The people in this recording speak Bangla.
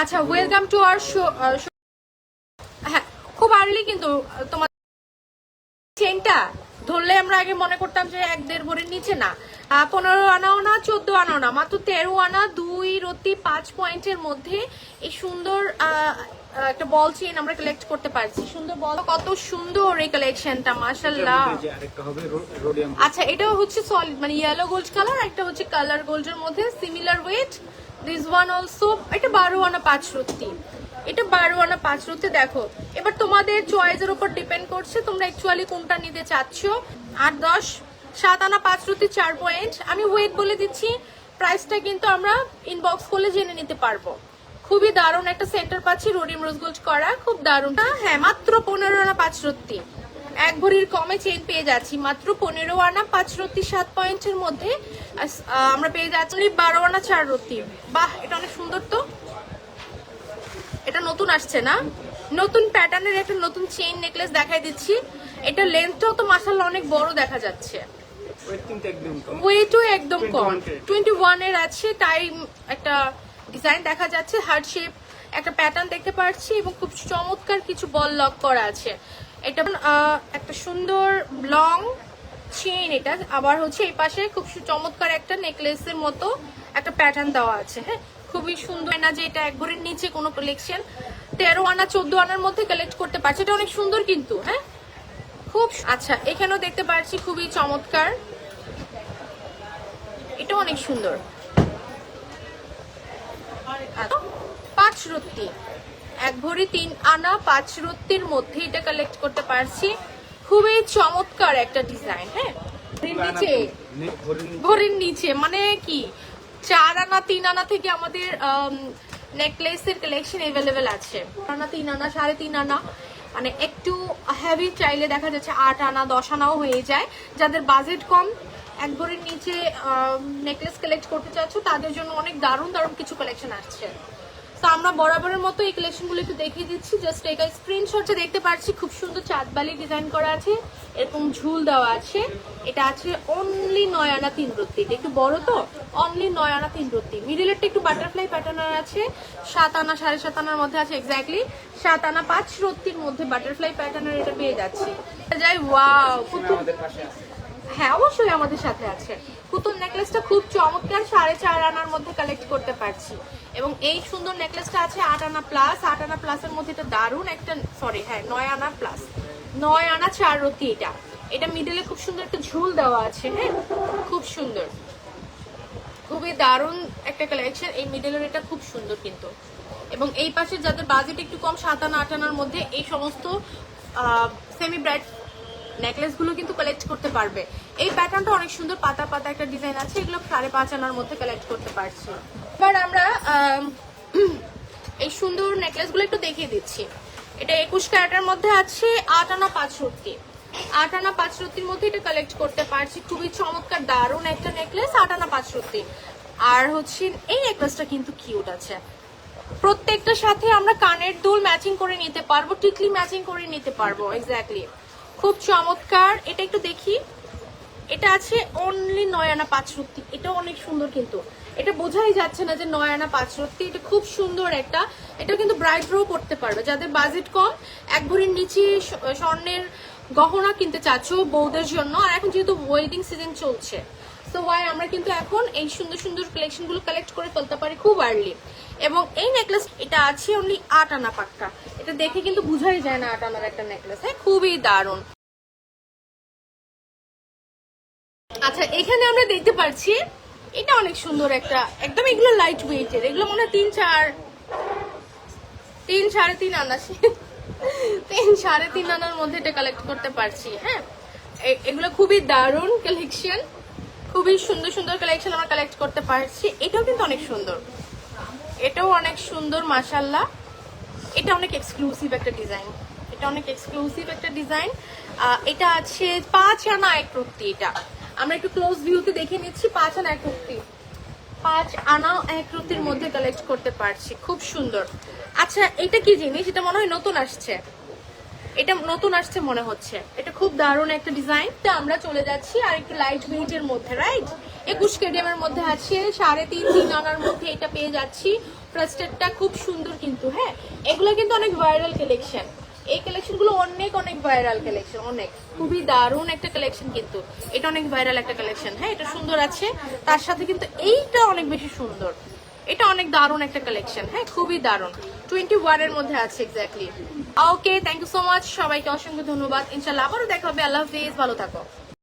আচ্ছা ওয়েলকাম টু আওয়ার শো হ্যাঁ খুব আর্লি কিন্তু তোমার চেনটা ধরলে আমরা আগে মনে করতাম যে এক দেড় ভরির নিচে না। পনেরো আনাও না চোদ্দ আনাও না মাত্র তেরো আনা দুই রতি পাঁচ পয়েন্টের মধ্যে এই সুন্দর একটা বল চেন আমরা কালেক্ট করতে পারছি। সুন্দর বল কত সুন্দর এই কালেকশনটা রোডিয়াম আচ্ছা এটা হচ্ছে সলিড মানে ইয়েলো গোল্ড কালার একটা হচ্ছে কালার গোল্ডের মধ্যে similar weight this one also, এটা বারো আনা পাঁচ রত্তি এটা বারো আনা পাঁচ রত্তি দেখো, এবার তোমাদের চয়েসের উপর ডিপেন্ড করছে, তোমরা অ্যাকচুয়ালি কোনটা নিতে চাচ্ছ? আট, দশ, সাত আনা পাঁচ রত্তি চার পয়েন্ট আমি ওয়েট বলে দিচ্ছি প্রাইসটা কিন্তু আমরা ইনবক্স করলে জেনে নিতে পারব। খুবই দারুণ একটা সেন্টার পাচ্ছি রোডিয়াম রোজ গোল্ড করা, খুব দারুণ। হ্যাঁ মাত্র পনেরো আনা পাঁচ রত্তি এক ভরির কমে চেন পেয়ে যাচ্ছি। মাত্র পনেরো আনা পাঁচ রত্তি সাত পয়েন্টের মধ্যে আমরা পেয়ে যাচ্ছি বারো আনা চার রত্তি। বাহ এটা অনেক সুন্দর তো। এটা নতুন আসছে না? নতুন প্যাটার্নের একটা নতুন চেইন নেকলেস দেখাই দিচ্ছি। এটা লেন্থটাও তো মাসাল অনেক বড় দেখা যাচ্ছে। ওয়েটও একদম কম। টোয়েন্টি ওয়ানের আছে টাইম একটা ডিজাইন দেখা যাচ্ছে। হার্ট শেপ একটা প্যাটার্ন দেখতে পাচ্ছি এবং খুব চমৎকার কিছু বল লক করা আছে। এটা একটা সুন্দর লং চেইন এটা। আবার হচ্ছে এই পাশে খুব চমৎকার একটা নেকলেসের মতো একটা প্যাটার্ন দেওয়া আছে হ্যাঁ? খুবই সুন্দর। না যে এটা এক ভরির নিচে কোনো কালেকশন তেরো আনা, চোদ্দ আনার মধ্যে কালেক্ট করতে পারছে। এটা অনেক সুন্দর কিন্তু হ্যাঁ? খুব আচ্ছা এখানেও দেখতে পাচ্ছি খুবই চমৎকার। এটা অনেক সুন্দর। পাঁচ রত্তি। এক ভরি তিন আনা পাঁচ রত্তির মধ্যে এটা কালেক্ট করতে পারছি। খুবই চমৎকার একটা ডিজাইন হ্যাঁ? নিচে ভরির নিচে। মানে কি? চার আনা তিন আনা থেকে আমাদের নেকলেসের কালেকশন এভেলেবেল আছে। আনা তিন আনা সাড়ে তিন আনা মানে একটু হেভি চাইলে দেখা যাচ্ছে আট আনা দশ আনাও হয়ে যায়। যাদের বাজেট কম এক ভরির নিচে নেকলেস কালেক্ট করতে চাচ্ছ তাদের জন্য অনেক দারুণ দারুণ কিছু কালেকশন আসছে। তো আমরা বরাবরের মতো এই কালেকশনগুলো একটু দেখিয়ে দিচ্ছি। জাস্ট এই স্ক্রিনশটে দেখতে পাচ্ছি। খুব সুন্দর চাঁদবালি ডিজাইন করা আছে, এরকম ঝুল দেওয়া আছে। এটা আছে অনলি নয় আনা তিন রত্তি। এটা একটু বড় তো? অনলি নয় আনা তিন রত্তি। মিডিলেরটা একটু বাটারফ্লাই প্যাটার্নার আছে। সাত আনা, সাড়ে সাত আনার মধ্যে আছে এক্স্যাক্টলি সাত আনা পাঁচ রত্তির মধ্যে বাটারফ্লাই প্যাটার্নার এটা পেয়ে যাচ্ছি। যাই ওয়াও আছে হ্যাঁ অবশ্যই আমাদের সাথে আছে। পুতুল নেকলেসটা খুব চমৎকার, সাড়ে চার আনার মধ্যে কালেক্ট করতে পারছি। এবং এই সুন্দর নেকলেসটা আছে আট আনা প্লাস আট আনা প্লাসের মধ্যে এটা দারুণ একটা সরি হ্যাঁ নয় আনা প্লাস নয় আনা চার রতি এটা। এটা মিডলে খুব সুন্দর একটা ঝুল দেওয়া আছে হ্যাঁ খুব সুন্দর। খুবই দারুণ একটা কালেকশন এই মিডলের এটা খুব সুন্দর কিন্তু। এবং এই পাশে যাদের বাজেট একটু কম, সাত আনা, আট আনার মধ্যে এই সমস্ত সেমি ব্রাইট নেকলেসগুলো কিন্তু কালেক্ট করতে পারবে। এই প্যাটার্নটা অনেক সুন্দর, পাতা পাতা একটা ডিজাইন আছে, এগুলো সাড়ে পাঁচ আনার মধ্যে কালেক্ট করতে পারছি। এবার আমরা এই সুন্দর নেকলেসগুলো একটু দেখিয়ে দিচ্ছি। এটা একুশ ক্যারেটের মধ্যে আছে, আট আনা পাঁচ রত্তি আট আনা পাঁচ রত্তির মধ্যে এটা কালেক্ট করতে পারছি। খুবই চমৎকার, দারুণ একটা নেকলেস আট আনা পাঁচ রত্তি আর হচ্ছে, এই নেকলেসটা কিন্তু কিউট আছে। প্রত্যেকটার সাথে আমরা কানের দুল ম্যাচিং করে নিতে পারব, টিকলি ম্যাচিং করে নিতে পারব এক্স্যাক্টলি খুব চমৎকার। এটা একটু দেখি। এটা আছে অনলি নয় আনা পাঁচ রত্তি এটা অনেক সুন্দর কিন্তু। এটা বোঝাই যাচ্ছে না যে নয় আনা পাঁচ রত্তি এটা খুব সুন্দর একটা। এটা কিন্তু ব্রাইট রো করতে পারবে। যাদের বাজেট কম, এক ভরির নিচে স্বর্ণের গহনা কিনতে চাচ্ছ বৌদের জন্য। আর এখন যেহেতু ওয়েডিং সিজন চলছে সো ওয়াই আমরা কিন্তু এখন এই সুন্দর সুন্দর কালেকশনগুলো কালেক্ট করে ফেলতে পারি খুব আর্লি এবং এই নেকলেস এটা আছে অনলি আট আনা পাক্কা। এটা দেখে কিন্তু বুঝাই যায় না আট আনার একটা নেকলেস হ্যাঁ খুবই দারুণ। আচ্ছা এখানে আমরা দেখতে পাচ্ছি এটা অনেক সুন্দর একটা, একদম এগুলো লাইট ওয়েটের এগুলো মনে হয় তিন চার, তিন সাড়ে তিন আনা, তিন সাড়ে তিন আনার মধ্যে এটা কালেক্ট করতে পারছি হ্যাঁ। এগুলো খুবই দারুণ কালেকশন খুবই সুন্দর সুন্দর কালেকশন আমরা কালেক্ট করতে পারছি। এটাও কিন্তু অনেক সুন্দর। এটাও অনেক সুন্দর মাসাল্লাহ এটা অনেক এক্সক্লুসিভ একটা ডিজাইন এটা অনেক এক্সক্লুসিভ একটা ডিজাইন এটা আছে পাঁচ আনা এক রক্তি এটা। আমরা একটু ক্লোজ ভিউতে দেখে নিচ্ছি, পাঁচ আনা এক রক্তি। পাঁচ আনা এক রক্তির মধ্যে কালেক্ট করতে পারছি। খুব সুন্দর। আচ্ছা এটা কি জিনিস? এটা মনে হয় নতুন আসছে। এটা নতুন আসছে মনে হচ্ছে। এটা খুব দারুণ একটা ডিজাইন তা আমরা চলে যাচ্ছি আর একটু লাইট ওয়েটের মধ্যে রাইট একুশ কেডিএমের মধ্যে আছে, সাড়ে তিন তিন আনার মধ্যে এটা পেয়ে যাচ্ছি। ফ্রাস্টেডটা খুব সুন্দর কিন্তু হ্যাঁ? এগুলো কিন্তু অনেক ভাইরাল কালেকশন এই কালেকশনগুলো অনেক অনেক ভাইরাল কালেকশন অনেক। খুবই দারুণ একটা কালেকশন কিন্তু। এটা অনেক ভাইরাল একটা কালেকশন হ্যাঁ? এটা সুন্দর আছে। তার সাথে কিন্তু এইটা অনেক বেশি সুন্দর। এটা অনেক দারুণ একটা কালেকশন হ্যাঁ খুবই দারুণ। টোয়েন্টি ওয়ানের মধ্যে আছে exactly okay thank you so much সবাইকে অসংখ্য ধন্যবাদ। ইনশাল্লাহ আবারও দেখা হবে। আল্লাহ হাফিজ। ভালো থাকো।